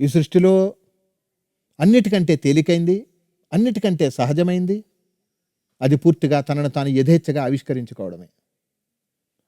ఈ సృష్టిలో అన్నిటికంటే తేలికైంది అన్నిటికంటే సహజమైంది అది పూర్తిగా తనను తాను యథేచ్ఛగా ఆవిష్కరించుకోవడమే.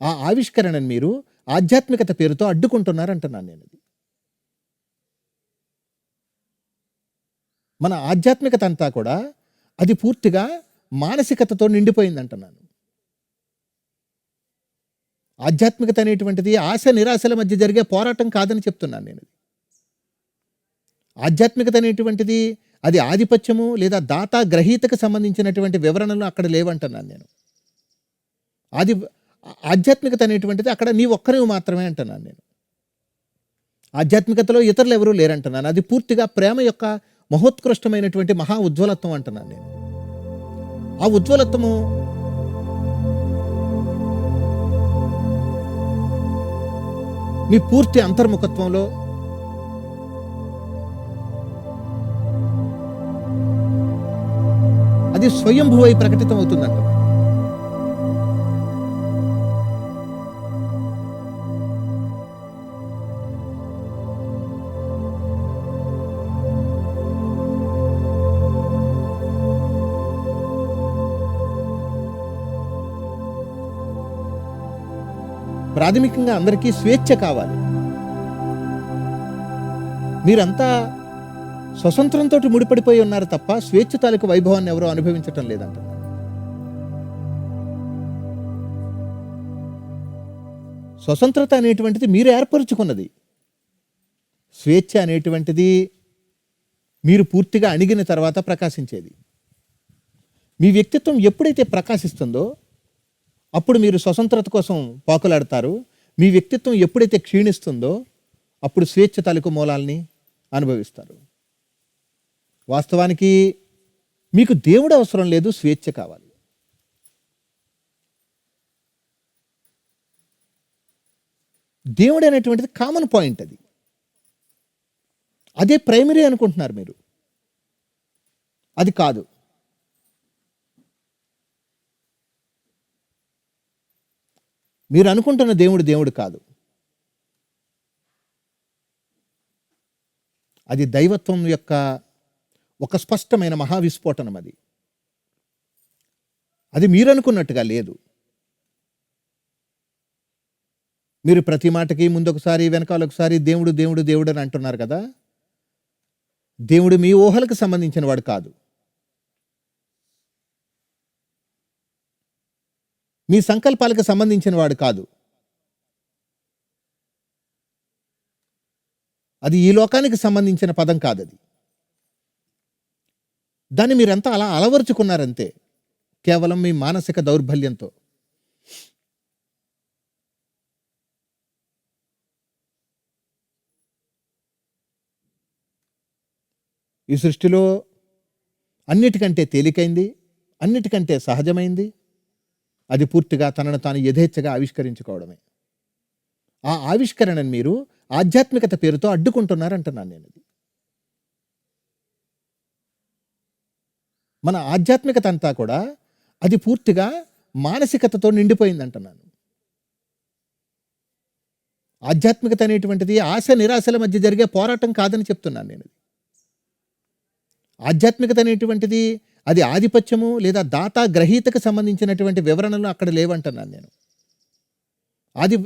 ఆ ఆవిష్కరణను మీరు ఆధ్యాత్మికత పేరుతో అడ్డుకుంటున్నారంటున్నాను నేను ఇది. మన ఆధ్యాత్మికత అంతా కూడా అది పూర్తిగా మానసికతతో నిండిపోయింది అంటున్నాను ఆధ్యాత్మికత అనేటువంటిది ఆశ నిరాశల మధ్య జరిగే పోరాటం కాదని చెప్తున్నాను నేను ఆధ్యాత్మికత అనేటువంటిది అది ఆధిపత్యము లేదా దాతా గ్రహీతకు సంబంధించినటువంటి వివరణలు అక్కడ లేవంటున్నాను నేను. ఆది ఆధ్యాత్మికత అనేటువంటిది అక్కడ నీ ఒక్కరివి మాత్రమే అంటున్నాను నేను. ఆధ్యాత్మికతలో ఇతరులు ఎవరూ లేరంటున్నాను. అది పూర్తిగా ప్రేమ యొక్క మహోత్కృష్టమైనటువంటి మహా ఉజ్వలత్వం అంటున్నాను నేను. ఆ ఉజ్వలత్వము మీ పూర్తి అంతర్ముఖత్వంలో అది స్వయంభువై ప్రకటితం అవుతుందంట ప్రాథమికంగా అందరికీ స్వేచ్ఛ కావాలి. మీరంతా స్వతంత్రంతో ముడిపడిపోయి ఉన్నారు తప్ప స్వేచ్ఛ తాలూకు వైభవాన్ని ఎవరో అనుభవించటం లేదంట. స్వతంత్రత అనేటువంటిది మీరు ఏర్పరచుకున్నది. స్వేచ్ఛ అనేటువంటిది మీరు పూర్తిగా అణిగిన తర్వాత ప్రకాశించేది. మీ వ్యక్తిత్వం ఎప్పుడైతే ప్రకాశిస్తుందో అప్పుడు మీరు స్వతంత్రత కోసం పాకులాడతారు. మీ వ్యక్తిత్వం ఎప్పుడైతే క్షీణిస్తుందో అప్పుడు స్వేచ్ఛ తాలూకు మూలాల్ని అనుభవిస్తారు. వాస్తవానికి మీకు దేవుడు అవసరం లేదు స్వేచ్ఛ కావాలి. దేవుడు అనేటువంటిది కామన్ పాయింట్ అది. అదే ప్రైమరీ అనుకుంటున్నారు మీరు. అది కాదు. మీరు అనుకుంటున్న దేవుడు దేవుడు కాదు. అది దైవత్వం యొక్క ఒక స్పష్టమైన మహావిస్ఫోటనం అది. అది మీరు అనుకున్నట్టుగా లేదు. మీరు ప్రతి మాటకి ముందొకసారి వెనకాల ఒకసారి దేవుడు దేవుడు దేవుడు అని అంటున్నారు కదా? దేవుడు మీ ఊహలకు సంబంధించిన వాడు కాదు. మీ సంకల్పాలకు సంబంధించిన వాడు కాదు. అది ఈ లోకానికి సంబంధించిన పదం కాదది. దాన్ని మీరంతా అలా అలవరుచుకున్నారంతే కేవలం మీ మానసిక దౌర్బల్యంతో. ఈ సృష్టిలో అన్నిటికంటే తేలికైంది అన్నిటికంటే సహజమైంది అది పూర్తిగా తనను తాను యథేచ్ఛగా ఆవిష్కరించుకోవడమే. ఆ ఆవిష్కరణను మీరు ఆధ్యాత్మికత పేరుతో అడ్డుకుంటున్నారంటున్నాను నేను మన ఆధ్యాత్మికత అంతా కూడా అది పూర్తిగా మానసికతతో నిండిపోయింది అంటున్నాను ఆధ్యాత్మికత అనేటువంటిది ఆశ నిరాశల మధ్య జరిగే పోరాటం కాదని చెప్తున్నాను నేను ఆధ్యాత్మికత అనేటువంటిది అది ఆధిపత్యము లేదా దాతా గ్రహీతకు సంబంధించినటువంటి వివరణలు అక్కడ లేవంటున్నాను నేను. ఆది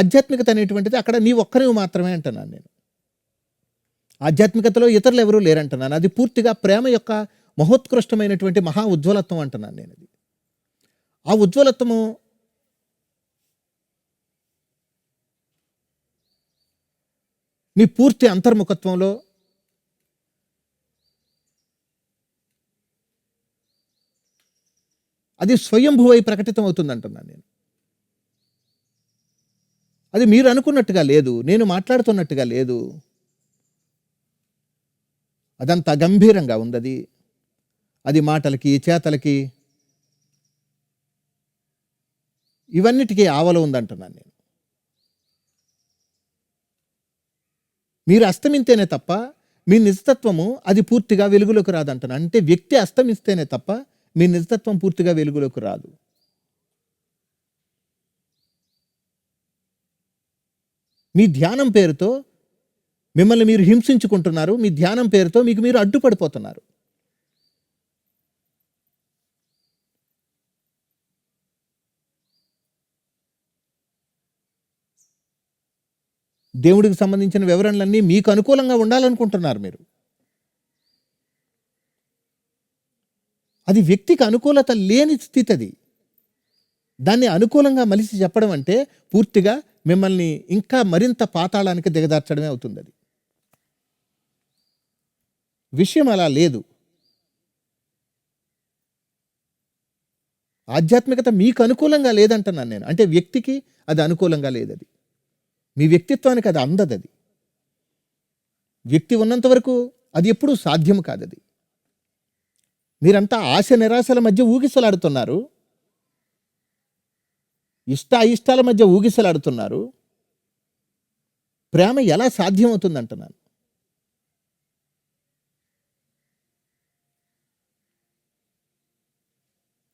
ఆధ్యాత్మికత అనేటువంటిది అక్కడ నీ ఒక్కరివి మాత్రమే అంటున్నాను నేను. ఆధ్యాత్మికతలో ఇతరులు ఎవరూ లేరంటున్నాను. అది పూర్తిగా ప్రేమ యొక్క మహోత్కృష్టమైనటువంటి మహా ఉజ్వలత్వం అంటున్నాను నేను అది ఆ ఉజ్వలత్వము మీ పూర్తి అంతర్ముఖత్వంలో అది స్వయంభువై ప్రకటితం అవుతుంది అంటున్నాను నేను. అది మీరు అనుకున్నట్టుగా లేదు నేను మాట్లాడుతున్నట్టుగా లేదు. అదంత గంభీరంగా ఉంది అది. అది మాటలకి చేతలకి. ఇవన్నిటికీ ఆవల ఉందంటున్నాను నేను. మీరు అస్తమింతేనే తప్ప మీ నిజతత్వము అది పూర్తిగా వెలుగులోకి రాదంటున్నాను అంటే వ్యక్తి అస్తమిస్తేనే తప్ప మీ నిజతత్వం పూర్తిగా వెలుగులోకి రాదు. మీ ధ్యానం పేరుతో మిమ్మల్ని మీరు హింసించుకుంటున్నారు మీ ధ్యానం పేరుతో మీకు మీరు అడ్డుపడిపోతున్నారు. దేవుడికి సంబంధించిన వివరణలన్నీ మీకు అనుకూలంగా ఉండాలనుకుంటున్నారు మీరు. అది వ్యక్తికి అనుకూలత లేని స్థితి అది. దాన్ని అనుకూలంగా మలిసి చెప్పడం అంటే పూర్తిగా మిమ్మల్ని ఇంకా మరింత పాతాళానికి దిగదార్చడమే అవుతుంది అది. విషయం అలా లేదు. ఆధ్యాత్మికత మీకు అనుకూలంగా లేదంటున్నాను నేను. అంటే వ్యక్తికి అది అనుకూలంగా లేదది. మీ వ్యక్తిత్వానికి అది అందదు అది వ్యక్తి ఉన్నంత వరకు అది ఎప్పుడూ సాధ్యం కాదు అది మీరంతా ఆశ నిరాశల మధ్య ఊగిసలాడుతున్నారు. ఇష్ట అయిష్టాల మధ్య ఊగిసలాడుతున్నారు. ప్రేమ ఎలా సాధ్యమవుతుంది అంటున్నాను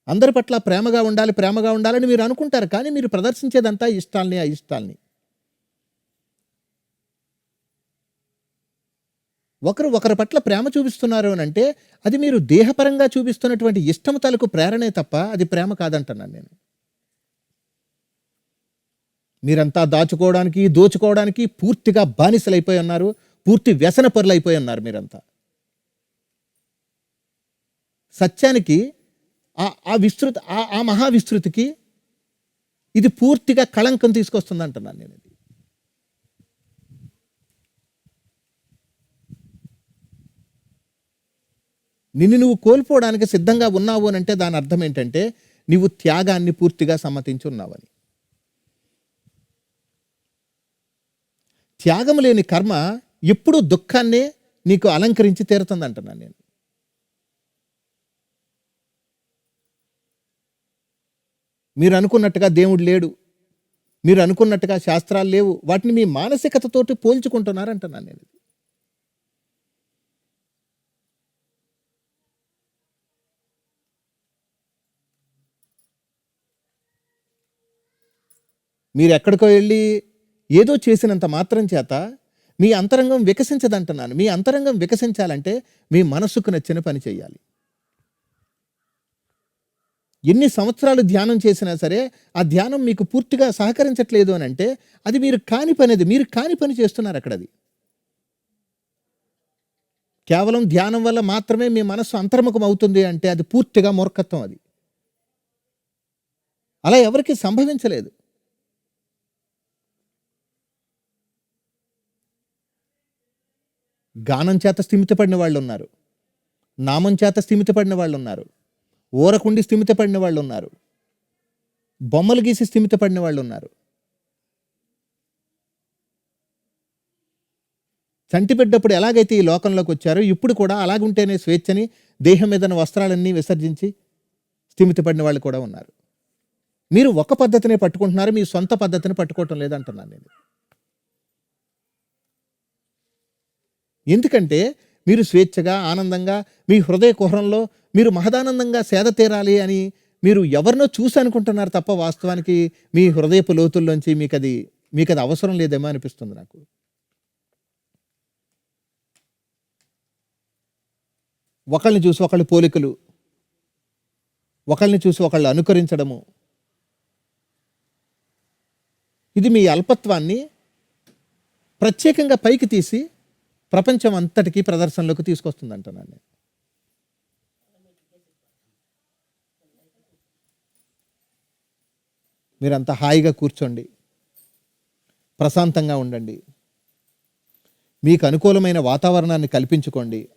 అందరి పట్ల ప్రేమగా ఉండాలి ప్రేమగా ఉండాలని మీరు అనుకుంటారు కానీ మీరు ప్రదర్శించేదంతా ఇష్టాల్ని అయిష్టాలని. ఒకరు ఒకరి పట్ల ప్రేమ చూపిస్తున్నారు అని అంటే అది మీరు దేహపరంగా చూపిస్తున్నటువంటి ఇష్టం తలకు ప్రేరణే తప్ప అది ప్రేమ కాదంటున్నాను నేను. మీరంతా దాచుకోవడానికి దోచుకోవడానికి పూర్తిగా బానిసలైపోయి ఉన్నారు పూర్తి వ్యసన పరులైపోయి ఉన్నారు మీరంతా. సత్యానికి ఆ ఆ విస్తృత ఆ- ఆ మహావిస్తృతికి ఇది పూర్తిగా కళంకం తీసుకొస్తుంది అంటున్నాను నేను ఇది. నిన్ను నువ్వు కోల్పోవడానికి సిద్ధంగా ఉన్నావు అని అంటే దాని అర్థం ఏంటంటే నీవు త్యాగాన్ని పూర్తిగా సమ్మతించి ఉన్నావని త్యాగం లేని కర్మ ఎప్పుడూ దుఃఖాన్నే నీకు అలంకరించి తీరుతుంది అంటున్నాను నేను. మీరు అనుకున్నట్టుగా దేవుడు లేడు. మీరు అనుకున్నట్టుగా శాస్త్రాలు లేవు. వాటిని మీ మానసికతతోటి పోల్చుకుంటున్నారంటున్నాను నేను. మీరు ఎక్కడికో వెళ్ళి ఏదో చేసినంత మాత్రం చేత మీ అంతరంగం వికసించదంటున్నాను. మీ అంతరంగం వికసించాలంటే మీ మనసుకు నచ్చిన పని చేయాలి ఎన్ని సంవత్సరాలు ధ్యానం చేసినా సరే ఆ ధ్యానం మీకు పూర్తిగా సహకరించట్లేదు అని అంటే అది మీరు కాని పని అది మీరు కాని పని చేస్తున్నారు అక్కడ అది కేవలం ధ్యానం వల్ల మాత్రమే మీ మనస్సు అంతర్ముఖం అవుతుంది అంటే అది పూర్తిగా మూర్ఖత్వం అది. అలా ఎవరికి సంభవించలేదు. గానం చేత స్థిమితపడిన వాళ్ళు ఉన్నారు నామం చేత స్థిమితపడిన వాళ్ళు ఉన్నారు ఊరకుండి స్థిమితపడిన వాళ్ళు ఉన్నారు బొమ్మలు గీసి స్థిమితపడిన వాళ్ళు ఉన్నారు చంటిబిడ్డప్పుడు ఎలాగైతే ఈ లోకంలోకి వచ్చారో ఇప్పుడు కూడా అలాగుంటేనే స్వేచ్ఛని దేహం మీదన వస్త్రాలన్నీ విసర్జించి స్థిమితపడిన వాళ్ళు కూడా ఉన్నారు. మీరు ఒక పద్ధతినే పట్టుకుంటున్నారు మీ సొంత పద్ధతిని పట్టుకోవటం లేదంటున్నాను నేను. ఎందుకంటే మీరు స్వేచ్ఛగా ఆనందంగా మీ హృదయ కుహరంలో మీరు మహదానందంగా సేద తీరాలి అని మీరు ఎవరినో చూసి అనుకుంటున్నారు తప్ప వాస్తవానికి మీ హృదయపు లోతుల్లోంచి మీకు అది మీకు అది అవసరం లేదేమో అనిపిస్తుంది నాకు. ఒకళ్ళని చూసి ఒకళ్ళు పోలికలు ఒకళ్ళని చూసి ఒకళ్ళు అనుకరించడము. ఇది మీ అల్పత్వాన్ని ప్రత్యేకంగా పైకి తీసి ప్రపంచం అంతటికీ ప్రదర్శనలోకి తీసుకొస్తుంది అంటున్నాను నేను మీరంతా హాయిగా కూర్చోండి. ప్రశాంతంగా ఉండండి. మీకు అనుకూలమైన వాతావరణాన్ని కల్పించుకోండి.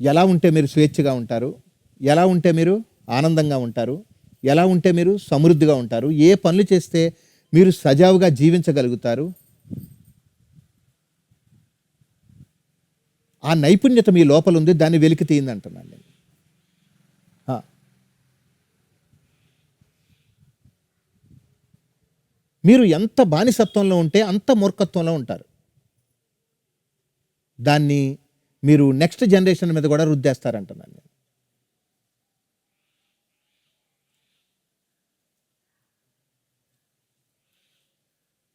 ఎలా ఉంటే మీరు స్వేచ్ఛగా ఉంటారు? ఎలా ఉంటే మీరు ఆనందంగా ఉంటారు? ఎలా ఉంటే మీరు సమృద్ధిగా ఉంటారు? ఏ పనులు చేస్తే మీరు సజావుగా జీవించగలుగుతారు? ఆ నైపుణ్యత మీ లోపల ఉంది దాన్ని వెలికి తీయింది అంటున్నాను నేను మీరు ఎంత బానిసత్వంలో ఉంటే అంత మూర్ఖత్వంలో ఉంటారు. దాన్ని మీరు నెక్స్ట్ జనరేషన్ మీద కూడా రుద్దేస్తారంటున్నాను నేను.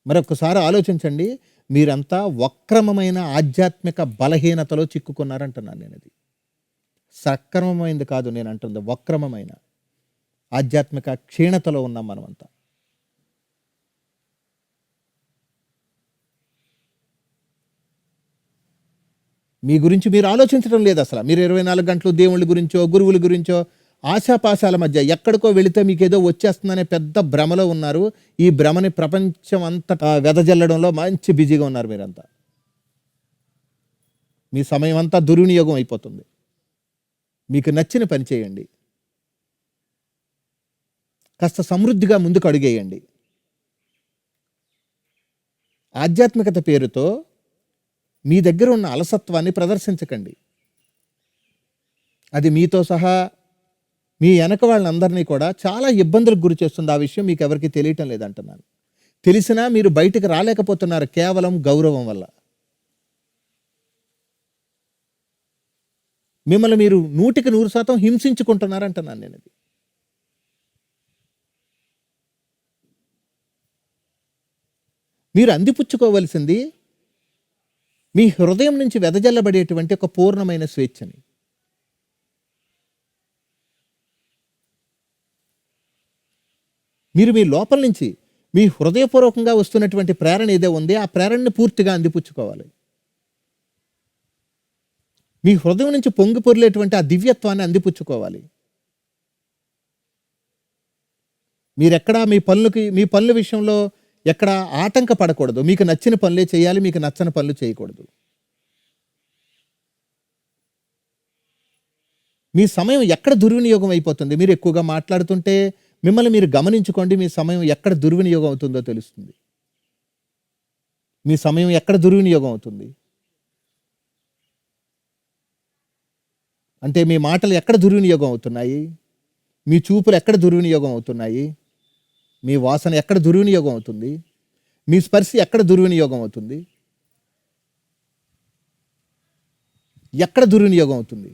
మరొకసారి ఆలోచించండి మీరంతా వక్రమమైన ఆధ్యాత్మిక బలహీనతలో చిక్కుకున్నారంటున్నాను నేను ఇది సక్రమమైంది కాదు నేను అంటుంది వక్రమమైన ఆధ్యాత్మిక క్షీణతలో ఉన్నాం మనమంతా. మీ గురించి మీరు ఆలోచించడం లేదు అసలు. మీరు ఇరవై నాలుగు గంటలు దేవుళ్ళ గురించో గురువుల గురించో ఆశాపాశాల మధ్య ఎక్కడికో వెళితే మీకు ఏదో వచ్చేస్తుందనే పెద్ద భ్రమలో ఉన్నారు. ఈ భ్రమని ప్రపంచం అంతటా వెదజల్లడంలో మంచి బిజీగా ఉన్నారు మీరంతా. మీ సమయం అంతా దుర్వినియోగం అయిపోతుంది. మీకు నచ్చిన పని చేయండి. కాస్త సమృద్ధిగా ముందుకు అడుగేయండి. ఆధ్యాత్మికత పేరుతో మీ దగ్గర ఉన్న అలసత్వాన్ని ప్రదర్శించకండి. అది మీతో సహా మీ వెనక వాళ్ళందరినీ కూడా చాలా ఇబ్బందులకు గురి చేస్తుంది ఆ విషయం మీకు ఎవరికి తెలియటం లేదంటున్నాను. తెలిసినా మీరు బయటకు రాలేకపోతున్నారు కేవలం గౌరవం వల్ల. మిమ్మల్ని మీరు నూటికి నూరు శాతం హింసించుకుంటున్నారంటున్నాను నేను అది మీరు అందిపుచ్చుకోవలసింది మీ హృదయం నుంచి వెదజల్లబడేటువంటి ఒక పూర్ణమైన స్వేచ్ఛని. మీరు మీ లోపల నుంచి మీ హృదయపూర్వకంగా వస్తున్నటువంటి ప్రేరణ ఏదో ఉంది ఆ ప్రేరణని పూర్తిగా అందిపుచ్చుకోవాలి. మీ హృదయం నుంచి పొంగి పొరిలేటువంటి ఆ దివ్యత్వాన్ని అందిపుచ్చుకోవాలి. మీరెక్కడా మీ పనులకి మీ పనుల విషయంలో ఎక్కడ ఆటంక పడకూడదు మీకు నచ్చిన పనులే చేయాలి మీకు నచ్చని పనులు చేయకూడదు. మీ సమయం ఎక్కడ దుర్వినియోగం అయిపోతుంది? మీరు ఎక్కువగా మాట్లాడుతుంటే మిమ్మల్ని మీరు గమనించుకోండి మీ సమయం ఎక్కడ దుర్వినియోగం అవుతుందో తెలుస్తుంది. మీ సమయం ఎక్కడ దుర్వినియోగం అవుతుంది? అంటే మీ మాటలు ఎక్కడ దుర్వినియోగం అవుతున్నాయి? మీ చూపులు ఎక్కడ దుర్వినియోగం అవుతున్నాయి? మీ వాసన ఎక్కడ దుర్వినియోగం అవుతుంది? మీ స్పర్శ ఎక్కడ దుర్వినియోగం అవుతుంది? ఎక్కడ దుర్వినియోగం అవుతుంది?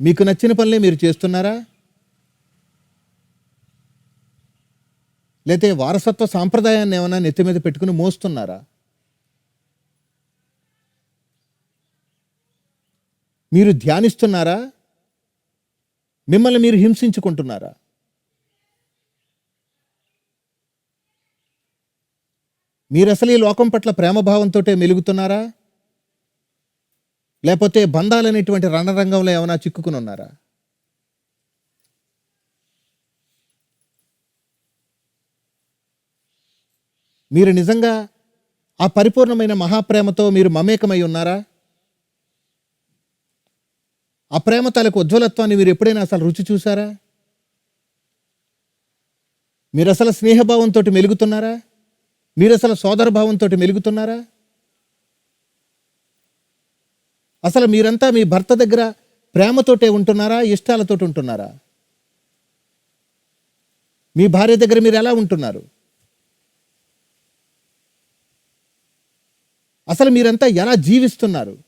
మీకు నచ్చిన పనులే మీరు చేస్తున్నారా? లేతే వారసత్వ సాంప్రదాయాన్ని ఏమైనా నెత్తి మీద పెట్టుకుని మోస్తున్నారా? మీరు ధ్యానిస్తున్నారా? మిమ్మల్ని మీరు హింసించుకుంటున్నారా? మీరు అసలు ఈ లోకం పట్ల ప్రేమభావంతో మెలుగుతున్నారా? లేకపోతే బంధాలనేటువంటి రణరంగంలో ఏమైనా చిక్కుకుని ఉన్నారా మీరు నిజంగా ఆ పరిపూర్ణమైన మహాప్రేమతో మీరు మమేకమై ఉన్నారా? ఆ ప్రేమ తలకు ఉజ్వలత్వాన్ని మీరు ఎప్పుడైనా అసలు రుచి చూసారా మీరు అసలు స్నేహభావంతో మెలుగుతున్నారా? మీరు అసలు సోదర భావంతో మెలుగుతున్నారా? అసలు మీరంతా మీ భర్త దగ్గర ప్రేమతోటే ఉంటున్నారా? ఇష్టాలతోటి ఉంటున్నారా? మీ భార్య దగ్గర మీరు ఎలా ఉంటున్నారు? అసలు మీరంతా ఎలా జీవిస్తున్నారు?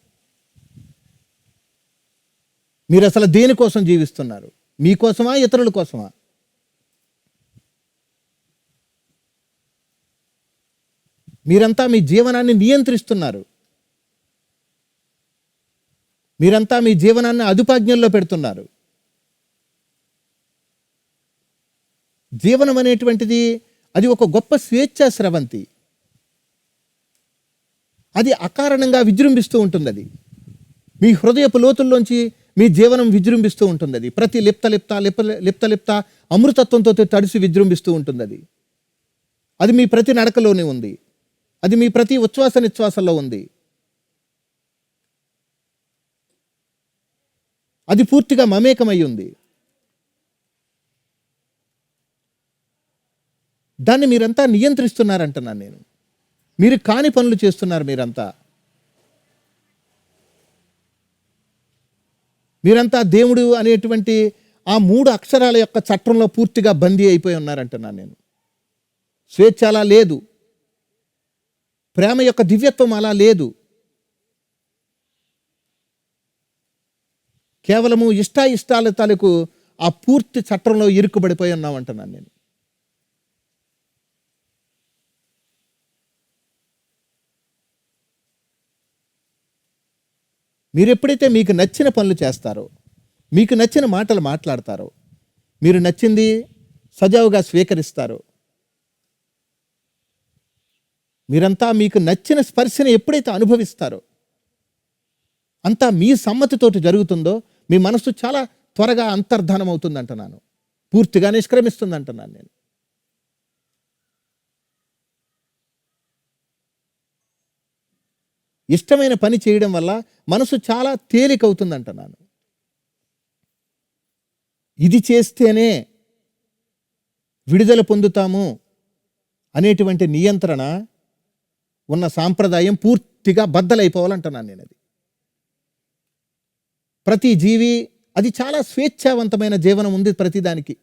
మీరు అసలు దేనికోసం జీవిస్తున్నారు? మీకోసమా ఇతరుల కోసమా? మీరంతా మీ జీవనాన్ని నియంత్రిస్తున్నారు. మీరంతా మీ జీవనాన్ని అదుపాజ్ఞంలో పెడుతున్నారు. జీవనం అనేటువంటిది అది ఒక గొప్ప స్వేచ్ఛా స్రవంతి. అది అకారణంగా విజృంభిస్తూ ఉంటుంది అది మీ హృదయపు లోతుల్లోంచి మీ జీవనం విజృంభిస్తూ ఉంటుంది అది ప్రతి లిప్త లిప్త లిప్త లిప్త లిప్త అమృతత్వంతో తడిసి విజృంభిస్తూ ఉంటుంది అది అది మీ ప్రతి నడకలోనే ఉంది. అది మీ ప్రతి ఉచ్ఛ్వాస నిశ్వాసంలో ఉంది. అది పూర్తిగా మమేకమై ఉంది. దాన్ని మీరంతా నియంత్రిస్తున్నారంటున్నాను నేను. మీరు కాని పనులు చేస్తున్నారు మీరంతా. మీరంతా దేవుడు అనేటువంటి ఆ మూడు అక్షరాల యొక్క చట్టంలో పూర్తిగా బందీ అయిపోయి ఉన్నారంటున్నాను నేను. స్వేచ్ఛ అలా లేదు. ప్రేమ యొక్క దివ్యత్వం అలా లేదు. కేవలము ఇష్టాయిష్టాల తాలూకు ఆ పూర్తి చట్టంలో ఇరుక్కుబడిపోయి ఉన్నామంటున్నాను నేను. మీరు ఎప్పుడైతే మీకు నచ్చిన పనులు చేస్తారో మీకు నచ్చిన మాటలు మాట్లాడతారో మీరు నచ్చింది సజావుగా స్వీకరిస్తారు మీరంతా మీకు నచ్చిన స్పర్శని ఎప్పుడైతే అనుభవిస్తారో అంతా మీ సమ్మతితోటి జరుగుతుందో మీ మనసు చాలా త్వరగా అంతర్ధానం అవుతుందంటున్నాను పూర్తిగా నిష్క్రమిస్తుంది అంటున్నాను నేను. ఇష్టమైన పని చేయడం వల్ల మనసు చాలా తేలికవుతుందంట నాను ఇది చేస్తేనే విడుదల పొందుతాము అనేటువంటి నియంత్రణ ఉన్న సాంప్రదాయం పూర్తిగా బద్దలైపోవాలంటున్నాను నేను అది ప్రతి జీవి అది చాలా స్వేచ్ఛావంతమైన జీవనం ఉంది ప్రతిదానికి.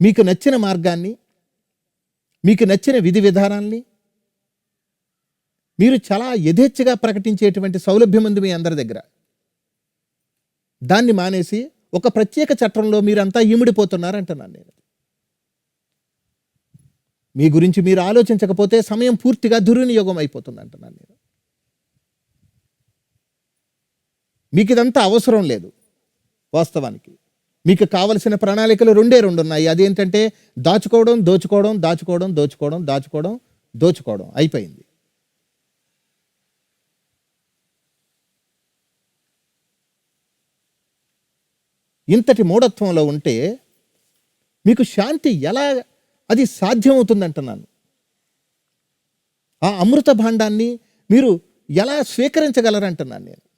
మీకు నచ్చిన మార్గాన్ని మీకు నచ్చిన విధి విధానాల్ని? మీరు చాలా యథేచ్ఛగా ప్రకటించేటువంటి సౌలభ్యం ఉంది మీ అందరి దగ్గర. దాన్ని మానేసి ఒక ప్రత్యేక చట్టంలో మీరంతా ఈమిడిపోతున్నారంటున్నాను నేను. మీ గురించి మీరు ఆలోచించకపోతే సమయం పూర్తిగా దుర్వినియోగం అయిపోతుంది అంటున్నాను నేను. మీకు ఇదంతా అవసరం లేదు వాస్తవానికి. మీకు కావలసిన ప్రణాళికలు రెండే రెండు ఉన్నాయి అదేంటంటే దాచుకోవడం దోచుకోవడం దాచుకోవడం దోచుకోవడం దాచుకోవడం దోచుకోవడం. అయిపోయింది. ఇంతటి మూఢత్వంలో ఉంటే మీకు శాంతి ఎలా అది సాధ్యమవుతుందంటున్నాను. ఆ అమృత భాండాన్ని మీరు ఎలా స్వీకరించగలరంటున్నాను నేను.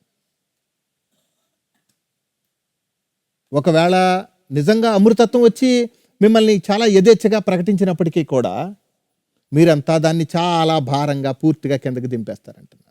ఒకవేళ నిజంగా అమృతత్వం వచ్చి మిమ్మల్ని చాలా యథేచ్ఛగా ప్రకటించినప్పటికీ కూడా మీరంతా దాన్ని చాలా భారంగా పూర్తిగా కిందకి దింపేస్తారంట.